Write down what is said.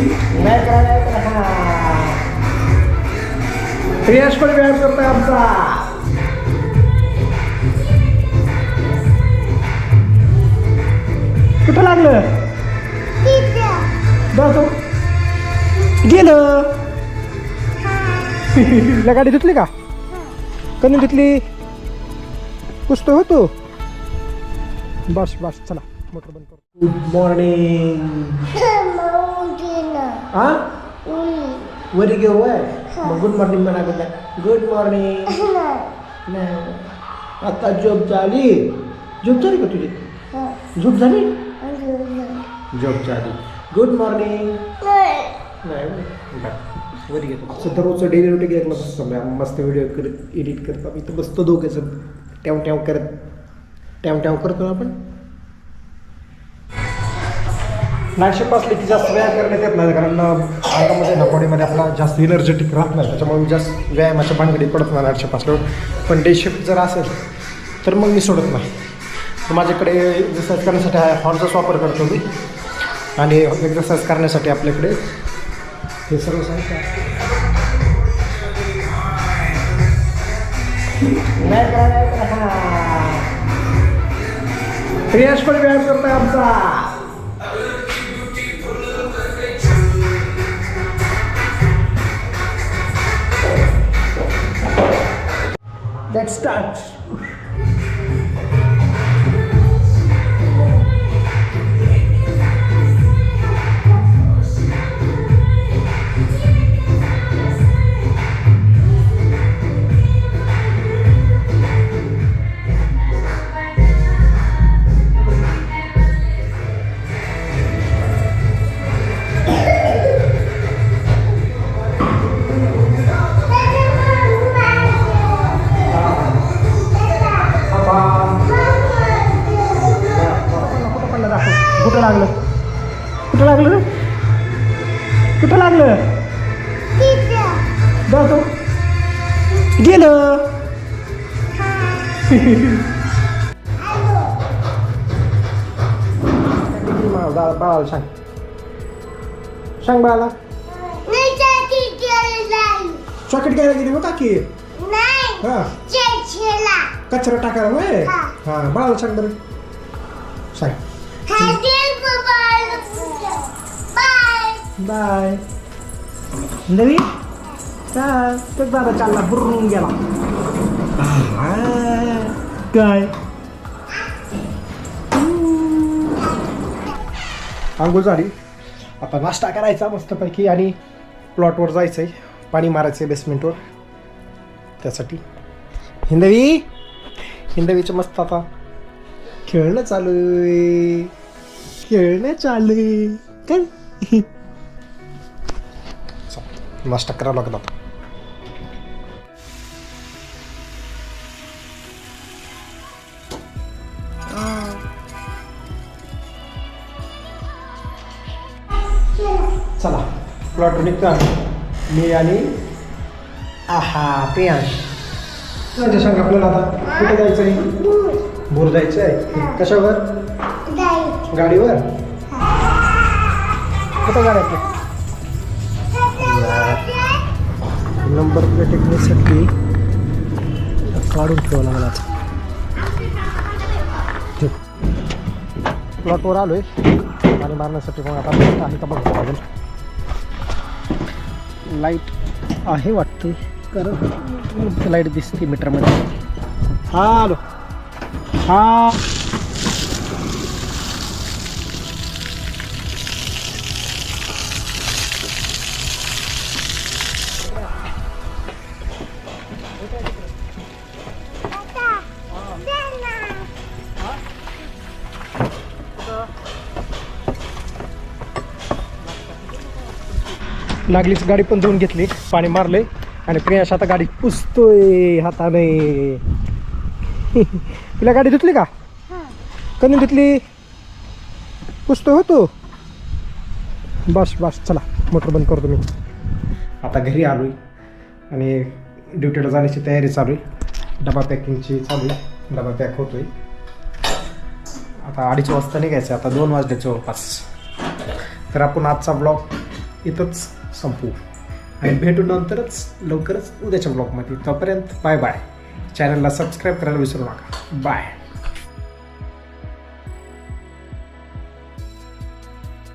नाही करा नाही करा हा. प्रियाश पण व्यायाम करतोय आमचा कुठं लागलं जातो गेलं तुला गाडी धुतली का कधी धुतली पुसतो होतो बस बस चला मोटर बंद करू गुड मॉर्निंग हा वरी घेऊ मग गुड मॉर्निंग म्हणा गुड मॉर्निंग नाही आता झोप झाली झोप झाली का तुझी झोप झाली झोप झाली गुड मॉर्निंग नाही वरी घेतो असं दररोजचं डेली रुटीन घेतलं मस्त मी मस्त व्हिडिओ करत एडिट करतो. मी तर बसतो दोघेचं टॅव टॅव करत टॅव टॅव करतो ना आपण असले की जास्त व्यायाम करण्यात येत नाही कारण अंगामध्ये ना बॉडीमध्ये आपला जास्त एनर्जेटिक राहत नाही त्याच्यामुळे मी जास्त व्यायामाच्या भानगडी पडत नाही नाशिक असल्यावर पण डे शिफ्ट जर असेल तर मग मी सोडत नाही. तर माझ्याकडे एक्सरसाइज करण्यासाठी हा हॉर्नचाच वापर करतो मी. आणि एक्सरसाइज करण्यासाठी आपल्याकडे हे सर्व साहित्य आहे. पण व्यायाम करतोय आमचा. Start. जातो गेलं बाळा बाळाला सांग सांग बाळाला चॉकलेट घ्यायला गेली मग काकी हा कचरा टाकायला होय हा. हा बाळाला सांग बरं सांग बाय नवी काय तो दादा चालला बुरून गेला काय? आंघोळ झाली. आता नाश्ता करायचा मस्तपैकी आणि प्लॉटवर जायचं आहे पाणी मारायचं आहे बेसमेंटवर त्यासाठी. हिंदवी? हिंदवीचं मस्त आता. खेळणं चालू आहे. खेळणं चालू आहे. काय चला, नाश्ता करावा लागला चला प्लॉट निघता मी आणि आहा प्रियांश. तुझ्या सांग आपल्याला आता कुठे जायचं आहे भूर जायचं आहे कशावर? गाडीवर? कुठं गाड्या नंबर प्लेट टिकण्यासाठी काढून ठेवावं लागला आता. प्लॉटवर आलो आहे आणि मारण्यासाठी मग आता लाइट आहे का बघतो लागेल लाइट आहे वाटते. कारण लाइट दिसते मीटरमध्ये हा हॅलो. हा. लागलीच गाडी पण धुवून घेतली. पाणी मारले आणि प्रियाश आता गाडी पुसतोय हाताने. तिला गाडी धुतली का? कधी धुतली? पुसतो होतो बस बस चला. मोटर बंद करतो मी. आता घरी आलोय. आणि ड्युटीला जाण्याची तयारी चालू आहे. डबा पॅकिंगची चालू आहे. डबा पॅक होतोय. आता अडीच वाजता निघायचं आता दोन वाजले जवळपास. तर आपण आजचा ब्लॉग इथंच संपू. आणि भेटू नंतरच लवकरच उद्याच्या ब्लॉगमध्ये तोपर्यंत बाय बाय चॅनलला सबस्क्राईब करायला विसरू नका. बाय